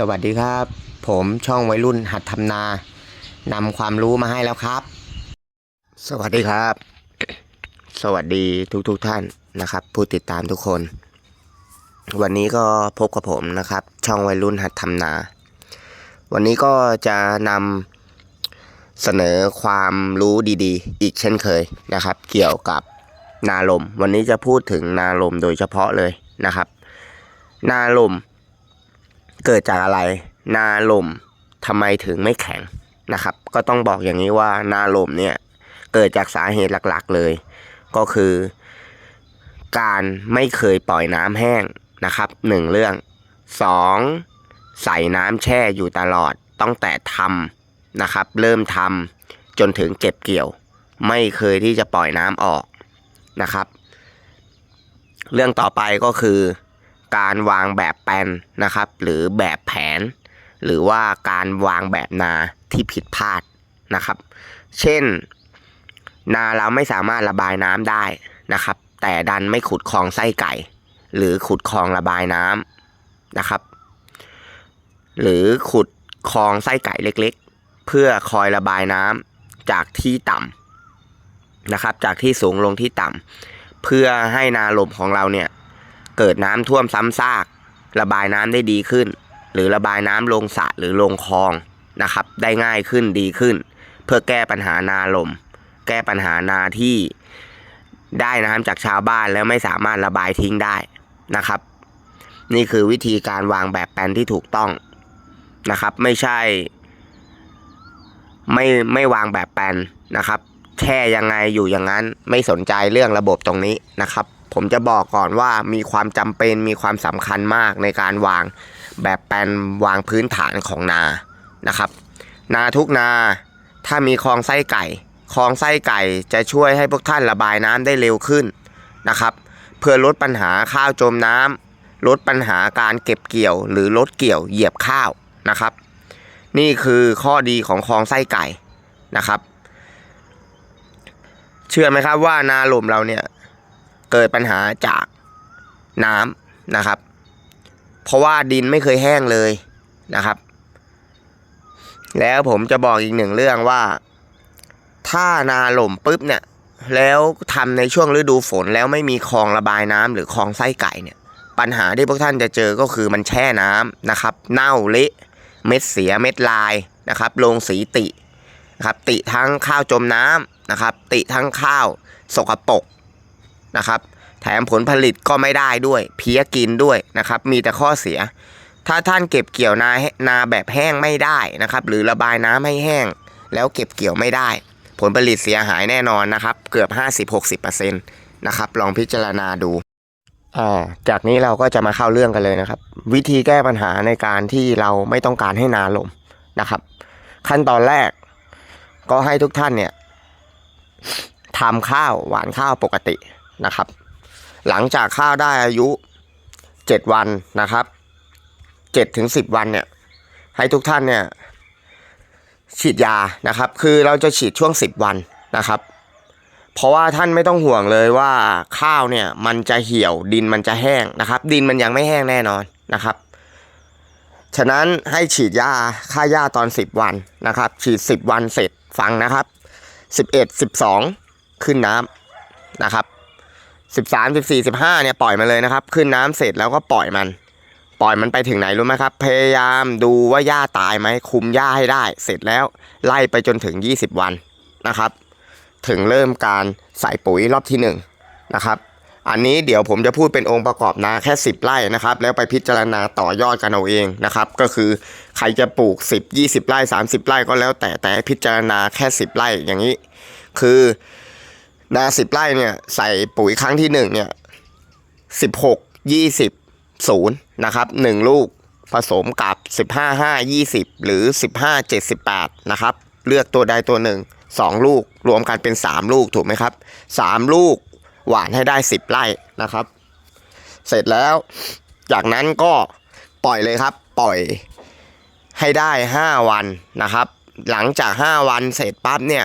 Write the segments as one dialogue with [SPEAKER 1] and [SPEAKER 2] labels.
[SPEAKER 1] สวัสดีครับ ผมช่องวัยรุ่นหัดทำนานำความรู้มาให้แล้วครับ สวัสดีครับ สวัสดีทุกๆทท่านนะครับ ผู้ติดตามทุกคน วันนี้ก็พบกับผมนะครับ ช่องวัยรุ่นหัดทำนา วันนี้ก็จะนำเสนอความรู้ดีๆ อีกเช่นเคยนะครับ เกี่ยวกับนาลม วันนี้จะพูดถึงนาลมโดยเฉพาะเลยนะครับ นาลม เกิดจากอะไร นาลมทำไมถึงไม่แข็งนะครับ ก็ต้องบอกอย่างนี้ว่านาลมเนี่ยเกิดจากสาเหตุหลักๆเลย ก็คือ การไม่เคยปล่อยน้ำแห้งนะครับหนึ่งเรื่องสองใส่น้ำแช่อยู่ตลอดตั้งแต่ทำนะครับ เริ่มทำจนถึงเก็บเกี่ยว ไม่เคยที่จะปล่อยน้ำออกนะครับ เรื่องต่อไปก็คือ การวางแบบแปลนนะครับ หรือแบบแผน หรือว่าการวางแบบนาที่ผิดพลาดนะครับ เช่น นาเราไม่สามารถระบายน้ำได้นะครับ แต่ดันไม่ขุดคลองไส้ไก่ หรือขุดคลองระบายน้ำนะครับ หรือขุดคลองไส้ไก่เล็กๆ เพื่อคอยระบายน้ำจากที่ต่ำนะครับ จากที่สูงลงที่ต่ำเพื่อให้นาลมของเราเนี่ย เกิดน้ำท่วมซ้ำซาก ระบายน้ำได้ดีขึ้น หรือระบายน้ำลงสระหรือลงคลองนะครับ ได้ง่ายขึ้นดีขึ้น เพื่อแก้ปัญหานาลม แก้ปัญหานาที่ได้น้ำจากชาวบ้านแล้วไม่สามารถระบายทิ้งได้นะครับ นี่คือวิธีการวางแบบแปลนที่ถูกต้องนะครับ ไม่ใช่ ไม่ไม่วางแบบแปลนนะครับแช่ยังไงอยู่อย่างนั้นไม่สนใจเรื่องระบบตรงนี้นะครับ ผมจะบอกก่อนว่ามีความจำเป็นมีความสำคัญมากในการวางแบบแปลนวางพื้นฐานของนานะครับ นาทุกนาถ้ามีคลองไส้ไก่คลองไส้ไก่จะช่วยให้พวกท่านระบายน้ำได้เร็วขึ้นนะครับ เพื่อลดปัญหาข้าวจมน้ำลดปัญหาการเก็บเกี่ยวหรือลดเกี่ยวเหยียบข้าวนะครับ นี่คือข้อดีของคลองไส้ไก่นะครับ เชื่อไหมครับว่านาหลุมเราเนี่ย เกิดปัญหาจากน้ำนะครับ เพราะว่าดินไม่เคยแห้งเลยนะครับ แล้วผมจะบอกอีกหนึ่งเรื่องว่า ถ้านาหล่มปุ๊บเนี่ย แล้วทำในช่วงฤดูฝนแล้วไม่มีคลองระบายน้ำหรือคลองไส้ไก่เนี่ย ปัญหาที่พวกท่านจะเจอก็คือมันแช่น้ำนะครับ เน่าเละเม็ดเสียเม็ดลายนะครับลงสีตินะครับติทั้งข้าวจมน้ำนะครับ ติทั้งข้าวสกปรก นะครับ แถมผลผลิตก็ไม่ได้ด้วย เพี้ยกินด้วยนะครับ มีแต่ข้อเสีย ถ้าท่านเก็บเกี่ยวนานาแบบแห้งไม่ได้นะครับ หรือระบายน้ำให้แห้ง แล้วเก็บเกี่ยวไม่ได้ ผลผลิตเสียหายแน่นอนนะครับ เกือบ 50-60%นะครับ ลองพิจารณาดูาจากนี้เราก็จะมาเข้าเรื่องกันเลยนะครับ วิธีแก้ปัญหาในการที่เราไม่ต้องการให้นาลมนะครับ ขั้นตอนแรก ก็ให้ทุกท่านเนี่ยทำข้าวหวานข้าวปกติ นะครับ หลังจากข้าวได้อายุ 7 วันนะครับ7ถึง10 วันเนี่ยให้ทุกท่านเนี่ยฉีดยานะครับ คือเราจะฉีดช่วง 10 วันนะครับ เพราะว่าท่านไม่ต้องห่วงเลยว่าข้าวเนี่ยมันจะเหี่ยวดินมันจะแห้งนะครับ ดินมันยังไม่แห้งแน่นอนนะครับฉะนั้นให้ฉีดยาฆ่าหญ้าตอน 10 วันนะครับ ฉีด 10 วันเสร็จฟังนะครับ 11 12 ขึ้นน้ำนะครับ 13 14 15เนี่ยปล่อยมันเลยนะครับ ขึ้นน้ำเสร็จแล้วก็ปล่อยมัน ปล่อยมันไปถึงไหนรู้ไหมครับ พยายามดูว่าหญ้าตายไหมคุมหญ้าให้ได้ เสร็จแล้วไล่ไปจนถึง 20 วันนะครับ ถึงเริ่มการใส่ปุ๋ยรอบที่1นะครับอันนี้เดี๋ยวผมจะพูดเป็นองค์ประกอบนาแค่ 10 ไร่นะครับ แล้วไปพิจารณาต่อยอดกันเอาเองนะครับ ก็คือใครจะปลูก 10 20 ไร่ 30 ไร่ก็แล้วแต่แต่พิจารณาแค่ 10 ไร่อย่างนี้ คือ นา10ไร่เนี่ย ใส่ปุ๋ยครั้งที่1เนี่ย16 20 0นย์นะครับ1ลูกผสมกับ15 5 20หรือ15 78นะครับ เลือกตัวใดตัวหนึ่ง2ลูกรวมกันเป็น3ลูกถูกไหมครับ3ลูกหวานให้ได้10ไร่นะครับ เสร็จแล้ว จากนั้นก็ปล่อยเลยครับ ปล่อยให้ได้5วันนะครับ หลังจาก5วันเสร็จปั๊บเนี่ย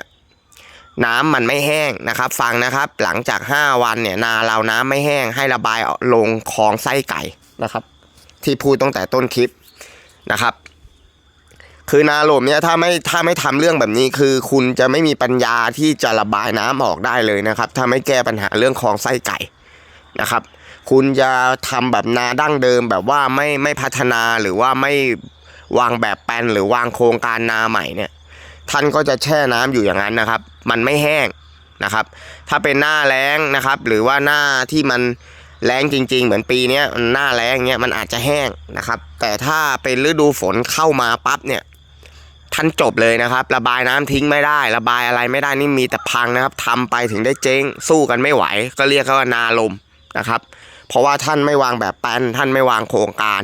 [SPEAKER 1] น้ำมันไม่แห้งนะครับ ฟังนะครับ หลังจาก 5 วันเนี่ยนาเราน้ำไม่แห้ง ให้ระบายลงคลองไส้ไก่นะครับ ที่พูดตั้งแต่ต้นคลิปนะครับ คือนาหล่มเนี่ยถ้าไม่ถ้าไม่ทำเรื่องแบบนี้ คือคุณจะไม่มีปัญญาที่จะระบายน้ำออกได้เลยนะครับ ถ้าไม่แก้ปัญหาเรื่องคลองไส้ไก่นะครับ คุณจะทำแบบนาดั้งเดิมแบบว่าไม่ไม่พัฒนาหรือว่าไม่วางแบบแปลนหรือวางโครงการนาใหม่เนี่ย ท่านก็จะแช่น้ำอยู่อย่างนั้นนะครับ มันไม่แห้งนะครับ ถ้าเป็นหน้าแล้งนะครับ หรือว่าหน้าที่มันแล้งจริง ๆ เหมือนปีนี้หน้าแล้งเนี้ยมันอาจจะแห้งนะครับ แต่ถ้าเป็นฤดูฝนเข้ามาปั๊บเนี่ยท่านจบเลยนะครับ ระบายน้ำทิ้งไม่ได้ ระบายอะไรไม่ได้นี่มีแต่พังนะครับทำไปถึงได้เจ๊งสู้กันไม่ไหว ก็เรียกว่านาลมนะครับ เพราะว่าท่านไม่วางแบบแปลนท่านไม่วางโครงการ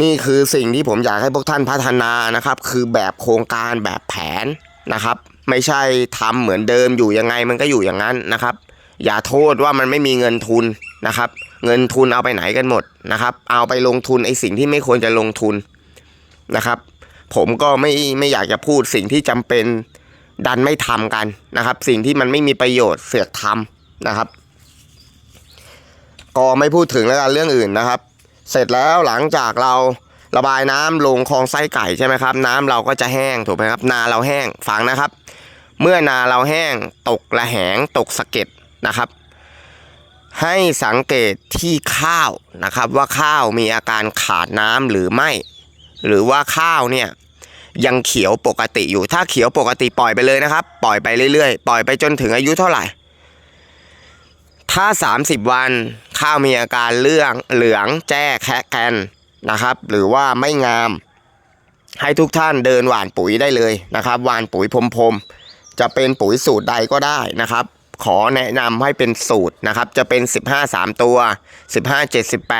[SPEAKER 1] นี่คือสิ่งที่ผมอยากให้พวกท่านพัฒนานะครับ คือแบบโครงการแบบแผนนะครับ ไม่ใช่ทำเหมือนเดิมอยู่ยังไงมันก็อยู่อย่างนั้นนะครับ อย่าโทษว่ามันไม่มีเงินทุนนะครับ เงินทุนเอาไปไหนกันหมดนะครับ เอาไปลงทุนไอ้สิ่งที่ไม่ควรจะลงทุนนะครับ ผมก็ไม่ไม่อยากจะพูดสิ่งที่จำเป็นดันไม่ทำกันนะครับ สิ่งที่มันไม่มีประโยชน์เสือกทำนะครับ ก็ไม่พูดถึงแล้วกันเรื่องอื่นนะครับ เสร็จแล้วหลังจากเราระบายน้ำลงคลองไส้ไก่ใช่ไหมครับ น้ำเราก็จะแห้งถูกไหมครับ นาเราแห้งฟังนะครับ เมื่อนาเราแห้งตกระแหงตกสะเก็ดนะครับ ให้สังเกตที่ข้าวนะครับ ว่าข้าวมีอาการขาดน้ำหรือไม่ หรือว่าข้าวเนี่ยยังเขียวปกติอยู่ถ้าเขียวปกติปล่อยไปเลยนะครับ ปล่อยไปเรื่อยๆ ปล่อยไปจนถึงอายุเท่าไหร่ ถ้า 30 วันข้าวมีอาการเรื่องเหลืองแจ้แคะแกนนะครับ หรือว่าไม่งาม ให้ทุกท่านเดินหว่านปุ๋ยได้เลยนะครับหว่านปุ๋ยพรมๆจะเป็นปุ๋ยสูตรใดก็ได้นะครับ ขอแนะนำให้เป็นสูตรนะครับ จะเป็น 15 3 ตัว 15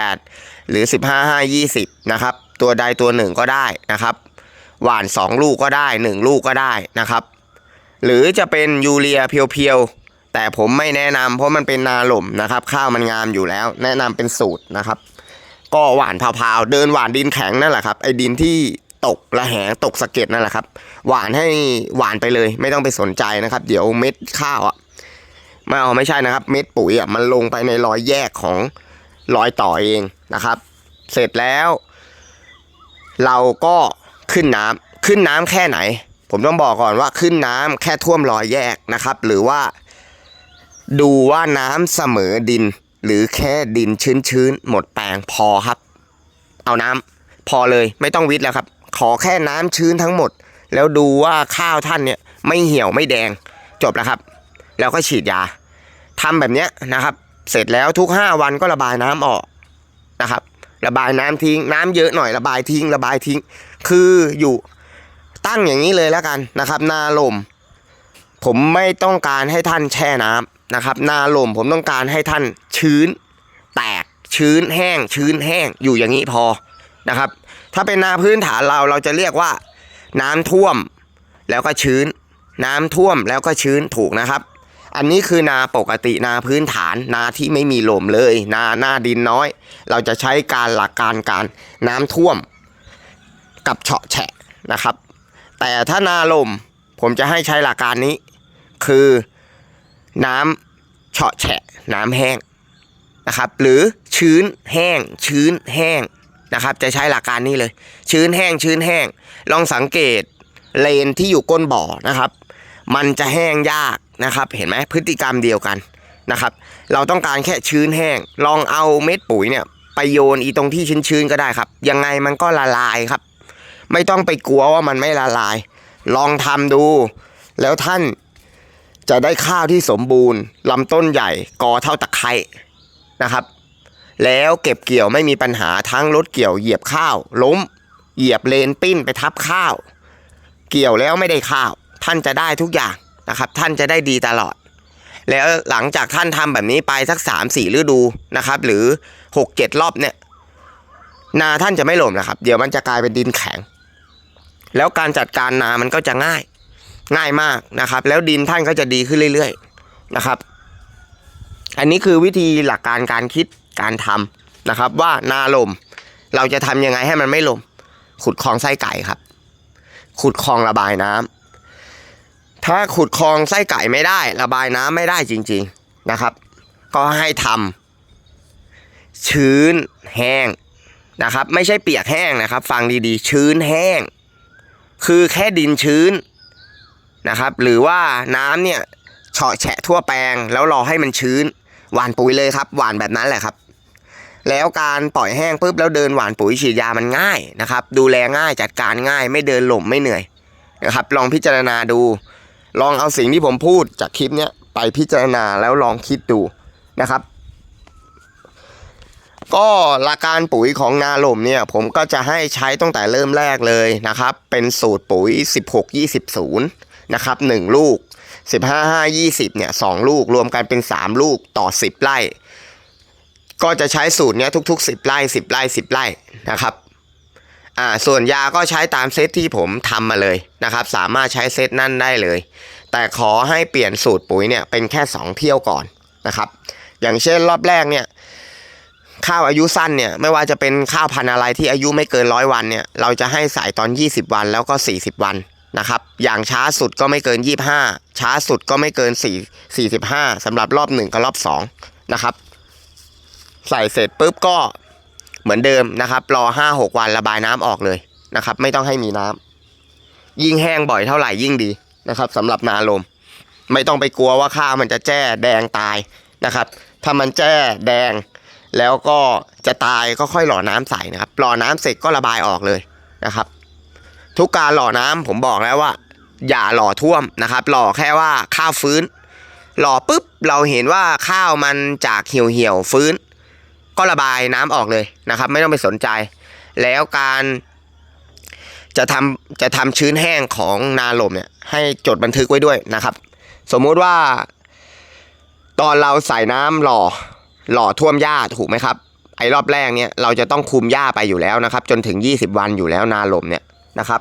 [SPEAKER 1] 78 หรือ 15 5 20 นะครับ ตัวใดตัวหนึ่งก็ได้นะครับ หว่าน 2 ลูกก็ได้ 1 ลูกก็ได้นะครับ หรือจะเป็นยูเรียเพียวๆ แต่ผมไม่แนะนำเพราะมันเป็นนาหล่มนะครับ ข้าวมันงามอยู่แล้ว แนะนำเป็นสูตรนะครับ ก็หวานพาวๆเดินหวานดินแข็งนั่นแหละครับไอ้ดินที่ตกระแหงตกสะเก็ดนั่นแหละครับ หวานให้หวานไปเลย ไม่ต้องไปสนใจนะครับ เดี๋ยวเม็ดข้าวอะไม่เอาไม่ใช่นะครับ เม็ดปุ๋ยอะมันลงไปในรอยแยกของรอยต่อเองนะครับ เสร็จแล้ว เราก็ขึ้นน้ำขึ้นน้ำแค่ไหน ผมต้องบอกก่อนว่าขึ้นน้ำแค่ท่วมรอยแยกนะครับ หรือว่า ดูว่าน้ำเสมอดิน หรือแค่ดินชื้นๆ หมดแปลงพอครับ เอาน้ำพอเลยไม่ต้องวิทย์แล้วครับ ขอแค่น้ำชื้นทั้งหมด แล้วดูว่าข้าวท่านเนี่ยไม่เหี่ยวไม่แดงจบแล้วครับ แล้วก็ฉีดยาทำแบบเนี้ยนะครับ เสร็จแล้วทุก 5 วันก็ระบายน้ำออกนะครับ ระบายน้ำทิ้ง น้ำเยอะหน่อยระบายทิ้ง ระบายทิ้ง คืออยู่ตั้งอย่างนี้เลยแล้วกันนะครับ นาลม ผมไม่ต้องการให้ท่านแช่น้ำ นะครับนาลมผมต้องการให้ท่านชื้น แตกชื้นแห้ง ชื้นแห้งอยู่อย่างนี้พอนะครับ ถ้าเป็นนาพื้นฐานเราเราจะเรียกว่า น้ำท่วมแล้วก็ชื้น น้ำท่วมแล้วก็ชื้นถูกนะครับ อันนี้คือนาปกตินาพื้นฐานนาที่ไม่มีลมเลย นาหน้าดินน้อย เราจะใช้การหลักการการน้ำท่วม กับเฉาะแฉะนะครับ แต่ถ้านาลมผมจะให้ใช้หลักการนี้ คือน้ำ ฉาะแฉะน้ำแห้งนะครับ หรือชื้นแห้ง ชื้นแห้งนะครับ จะใช้หลักการนี้เลย ชื้นแห้ง ชื้นแห้ง ลองสังเกตเลนที่อยู่ก้นบ่อนะครับ มันจะแห้งยากนะครับ เห็นไหมพฤติกรรมเดียวกันนะครับ เราต้องการแค่ชื้นแห้ง ลองเอาเม็ดปุ๋ยเนี่ยไปโยนอีตรงที่ชื้นๆก็ได้ครับ ยังไงมันก็ละลายครับ ไม่ต้องไปกลัวว่ามันไม่ละลาย ลองทำดู แล้วท่าน จะได้ข้าวที่สมบูรณ์ลำต้นใหญ่กอเท่าตะไคร้นะครับ แล้วเก็บเกี่ยวไม่มีปัญหาทั้งรถเกี่ยวเหยียบข้าว ล้ม เหยียบเลนปิ้นไปทับข้าว เกี่ยวแล้วไม่ได้ข้าว ท่านจะได้ทุกอย่างนะครับ ท่านจะได้ดีตลอด แล้วหลังจากท่านทำแบบนี้ไปสักสามสี่ฤดูนะครับ หรือหกเจ็ดรอบเนี่ยนาท่านจะไม่หล่มนะครับ เดี๋ยวมันจะกลายเป็นดินแข็ง แล้วการจัดการนามันก็จะง่าย ง่ายมากนะครับ แล้วดินท่านก็จะดีขึ้นเรื่อยๆนะครับ อันนี้คือวิธีหลักการการคิดการทำนะครับ ว่านาลม เราจะทำยังไงให้มันไม่ลม ขุดคลองไส้ไก่ครับ ขุดคลองระบายน้ำถ้าขุดคลองไส้ไก่ไม่ได้ ระบายน้ำไม่ได้จริง ๆนะครับ ก็ให้ทำชื้นแห้งนะครับ ไม่ใช่เปียกแห้งนะครับ ฟังดีๆ ชื้นแห้ง คือแค่ดินชื้น นะครับ หรือว่าน้ำเนี่ยเฉาะแฉะทั่วแปลง แล้วรอให้มันชื้น หว่านปุ๋ยเลยครับ หว่านแบบนั้นแหละครับ แล้วการปล่อยแห้งปุ๊บแล้วเดินหว่านปุ๋ยฉีดยามันง่ายนะครับ ดูแลง่ายจัดการง่าย ไม่เดินหล่มไม่เหนื่อยนะครับ ลองพิจารณาดู ลองเอาสิ่งที่ผมพูดจากคลิปเนี้ยไปพิจารณาแล้วลองคิดดูนะครับ ก็หลักการปุ๋ยของนาหล่มเนี่ยผมก็จะให้ใช้ตั้งแต่เริ่มแรกเลยนะครับ เป็นสูตรปุ๋ย 16 20 0 นะครับ1ลูก 15 5 20เนี่ย2ลูกรวมกันเป็น 3 ลูกต่อ 10 ไร่ ก็จะใช้สูตรเนี้ยทุก ๆ 10 ไร่ 10 ไร่ 10 ไร่นะครับอ่าส่วนยาก็ใช้ตามเซตที่ผมทำมาเลยนะครับ สามารถใช้เซตนั่นได้เลย แต่ขอให้เปลี่ยนสูตรปุ๋ยเนี่ยเป็นแค่ 2 เที่ยวก่อนนะครับ อย่างเช่นรอบแรกเนี่ยข้าวอายุสั้นเนี่ยไม่ว่าจะเป็นข้าวพันธุ์อะไรที่อายุไม่เกินร้อยวันเนี่ยเราจะให้ใส่ตอน 20 วันแล้วก็ 40 วัน นะครับ อย่างช้าสุดก็ไม่เกิน 25 ช้าสุดก็ไม่เกิน 4 45สำหรับรอบ 1 กับรอบ 2 นะครับ ใส่เสร็จปุ๊บก็เหมือนเดิมนะครับ รอ 5-6 วันระบายน้ำออกเลยนะครับ ไม่ต้องให้มีน้ำยิ่งแห้งบ่อยเท่าไหร่ยิ่งดีนะครับสำหรับนาลม ไม่ต้องไปกลัวว่าข้าวมันจะแจ้แดงตายนะครับ ถ้ามันแจ้แดง แล้วก็จะตายก็ค่อยหล่อน้ำใส่นะครับหล่อน้ำเสร็จก็ระบายออกเลยนะครับ ทุกการหล่อน้ำผมบอกแล้วว่า อย่าหล่อท่วมนะครับ หล่อแค่ว่าข้าวฟื้น หล่อปุ๊บเราเห็นว่าข้าวมันจากเหี่ยวเหี่ยวฟื้น ก็ระบายน้ำออกเลยนะครับ ไม่ต้องไปสนใจ แล้วการจะทำจะทำชื้นแห้งของนาลมเนี่ยให้จดบันทึกไว้ด้วยนะครับ สมมุติว่า ตอนเราใส่น้ำหล่อหล่อท่วมหญ้าถูกไหมครับไอ้รอบแรกเนี่ยเราจะต้องคุมหญ้าไปอยู่แล้วนะครับ จนถึง 20 วันอยู่แล้วนาลมเนี่ย นะครับ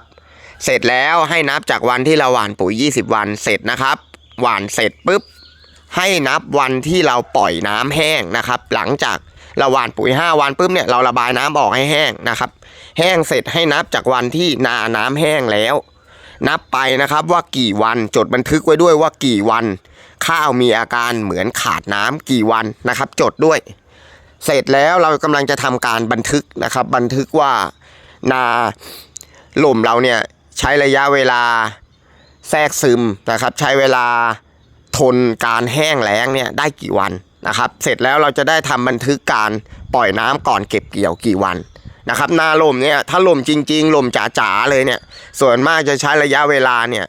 [SPEAKER 1] เสร็จแล้วให้นับจากวันที่เราหว่านปุ๋ย 20 วันเสร็จนะครับ หว่านเสร็จปุ๊บให้นับวันที่เราปล่อยน้ำแห้งนะครับ หลังจากเราหว่านปุ๋ย 5 วันปุ๊บเนี่ยเราระบายน้ำออกให้แห้งนะครับ แห้งเสร็จให้นับจากวันที่นาน้ำแห้งแล้ว นับไปนะครับว่ากี่วันจดบันทึกไว้ด้วยว่ากี่วัน ข้าวมีอาการเหมือนขาดน้ำกี่วันนะครับ จดด้วย เสร็จแล้วเรากำลังจะทำการบันทึกนะครับ บันทึกว่านา หล่มเราเนี่ยใช้ระยะเวลาแทรกซึมนะครับ ใช้เวลาทนการแห้งแล้งเนี่ยได้กี่วันนะครับเสร็จแล้วเราจะได้ทำบันทึกการปล่อยน้ำก่อนเก็บเกี่ยวกี่วันนะครับนาลมเนี่ยถ้าลมจริงๆลมจ๋าๆเลยเนี่ยส่วนมากจะใช้ระยะเวลาเนี่ย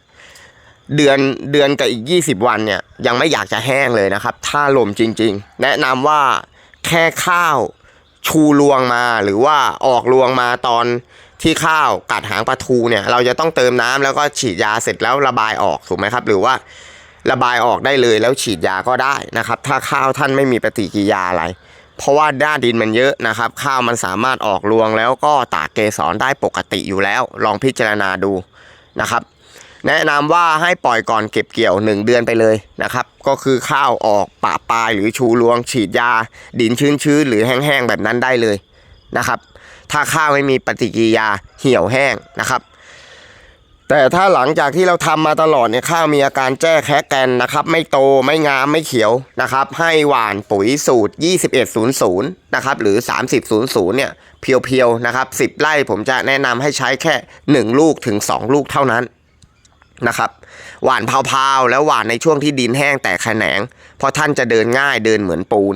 [SPEAKER 1] เดือนเดือนกับอีก 20 วันเนี่ยยังไม่อยากจะแห้งเลยนะครับ ถ้าลมจริงๆ แนะนำว่าแค่ข้าวชูรวงมาหรือว่าออกรวงมาตอน ที่ข้าวกัดหางปลาทูเนี่ยเราจะต้องเติมน้ำแล้วก็ฉีดยาเสร็จแล้วระบายออกถูกไหมครับ หรือว่าระบายออกได้เลยแล้วฉีดยาก็ได้นะครับ ถ้าข้าวท่านไม่มีปฏิกิริยาอะไร เพราะว่าด้านดินมันเยอะนะครับ ข้าวมันสามารถออกรวงแล้วก็ตากเกสรได้ปกติอยู่แล้ว ลองพิจารณาดูนะครับ แนะนำว่าให้ปล่อยก่อนเก็บเกี่ยว 1 เดือนไปเลยนะครับ ก็คือข้าวออกปะปลายหรือชูรวง ฉีดยา ดินชื้นๆหรือแห้งๆแบบนั้นได้เลยนะครับ ถ้าข้าวไม่มีปฏิกิริยาเหี่ยวแห้งนะครับ แต่ถ้าหลังจากที่เราทำมาตลอดเนี่ยข้าวมีอาการแจ้แคะแกนนะครับ ไม่โตไม่งามไม่เขียวนะครับ ให้หว่านปุ๋ยสูตร 2100 นะครับ หรือ 3000 เนี่ยเพียวๆนะครับ 10 ไร่ผมจะแนะนำให้ใช้แค่ 1 ลูกถึง 2 ลูกเท่านั้นนะครับหว่านเพาๆแล้วหว่านในช่วงที่ดินแห้งแต่แขนง เพราะท่านจะเดินง่ายเดินเหมือนปูน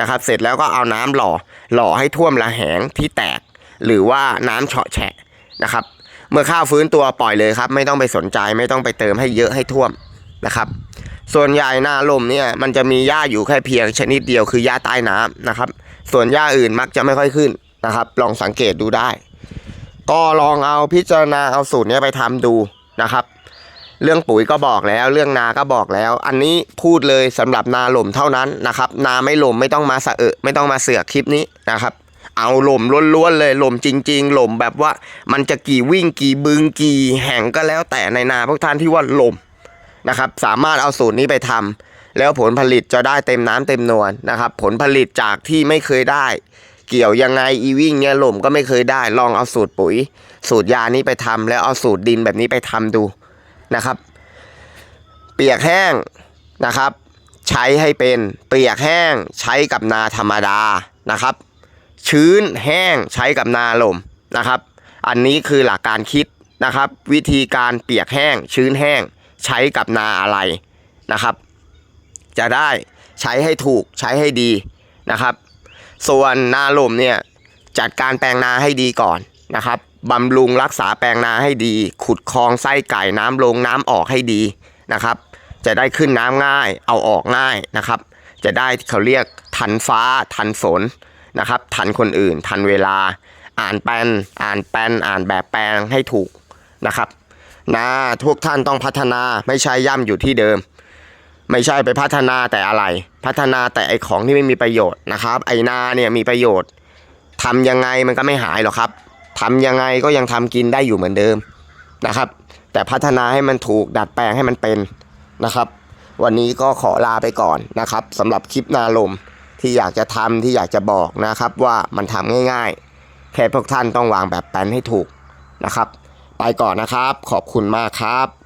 [SPEAKER 1] นะครับ เสร็จแล้วก็เอาน้ำหล่อหล่อให้ท่วมระแหงที่แตก หรือว่าน้ำเฉาะแฉะนะครับ เมื่อข้าวฟื้นตัวปล่อยเลยครับ ไม่ต้องไปสนใจไม่ต้องไปเติมให้เยอะให้ท่วมนะครับ ส่วนใหญ่หน้าลมเนี่ยมันจะมีหญ้าอยู่แค่เพียงชนิดเดียวคือหญ้าใต้น้ำนะครับ ส่วนหญ้าอื่นมักจะไม่ค่อยขึ้นนะครับ ลองสังเกตดูได้ ก็ลองเอาพิจารณาเอาสูตรนี้ไปทำดูนะครับ เรื่องปุ๋ยก็บอกแล้ว เรื่องนาก็บอกแล้ว อันนี้พูดเลยสำหรับนาหล่มเท่านั้นนะครับ นาไม่หล่มไม่ต้องมาสะเอะไม่ต้องมาเสือกคลิปนี้นะครับ เอาหล่มล้วนๆเลยหล่มจริงๆหล่มแบบว่ามันจะกี่วิ่งกี่บึงกี่แห่งก็แล้วแต่ในนาพวกท่านที่ว่าหล่มนะครับ สามารถเอาสูตรนี้ไปทำแล้วผลผลิตจะได้เต็มน้ำเต็มนวลนะครับ ผลผลิตจากที่ไม่เคยได้ เกี่ยวยังไงอีวิ่งเนี่ยหล่มก็ไม่เคยได้ ลองเอาสูตรปุ๋ย สูตรยานี้ไปทำแล้วเอาสูตรดินแบบนี้ไปทำดูนะครับ เปียกแห้งนะครับ ใช้ให้เป็นเปียกแห้งใช้กับนาธรรมดานะครับ ชื้นแห้งใช้กับนาลมนะครับ อันนี้คือหลักการคิดนะครับ วิธีการเปียกแห้ง ชื้นแห้งใช้กับนาอะไรนะครับ จะได้ใช้ให้ถูกใช้ให้ดีนะครับ ส่วนนาลมเนี่ยจัดการแปลงนาให้ดีก่อนนะครับบำรุงรักษาแปลงนาให้ดี ขุดคลองไส้ไก่น้ำลงน้ำออกให้ดีนะครับ จะได้ขึ้นน้ำง่ายเอาออกง่ายนะครับ จะได้เขาเรียกทันฟ้าทันฝน นะครับ ทันคนอื่น ทันเวลา อ่านแปลนอ่านแปลนอ่านแบบแปลงให้ถูกนะครับนะทุกท่านต้องพัฒนาไม่ใช่ย่ำอยู่ที่เดิม ไม่ใช่ไปพัฒนาแต่อะไร พัฒนาแต่ไอของที่ไม่มีประโยชน์นะครับ ไอนาเนี่ยมีประโยชน์ทำยังไงมันก็ไม่หายหรอกครับทำยังไงก็ยังทำกินได้อยู่เหมือนเดิมนะครับ แต่พัฒนาให้มันถูกดัดแปลงให้มันเป็นนะครับ วันนี้ก็ขอลาไปก่อนนะครับสำหรับคลิปนาลม ที่อยากจะทำที่อยากจะบอกนะครับว่ามันทำง่ายๆ แค่พวกท่านต้องวางแบบแปลนให้ถูกนะครับ ไปก่อนนะครับ ขอบคุณมากครับ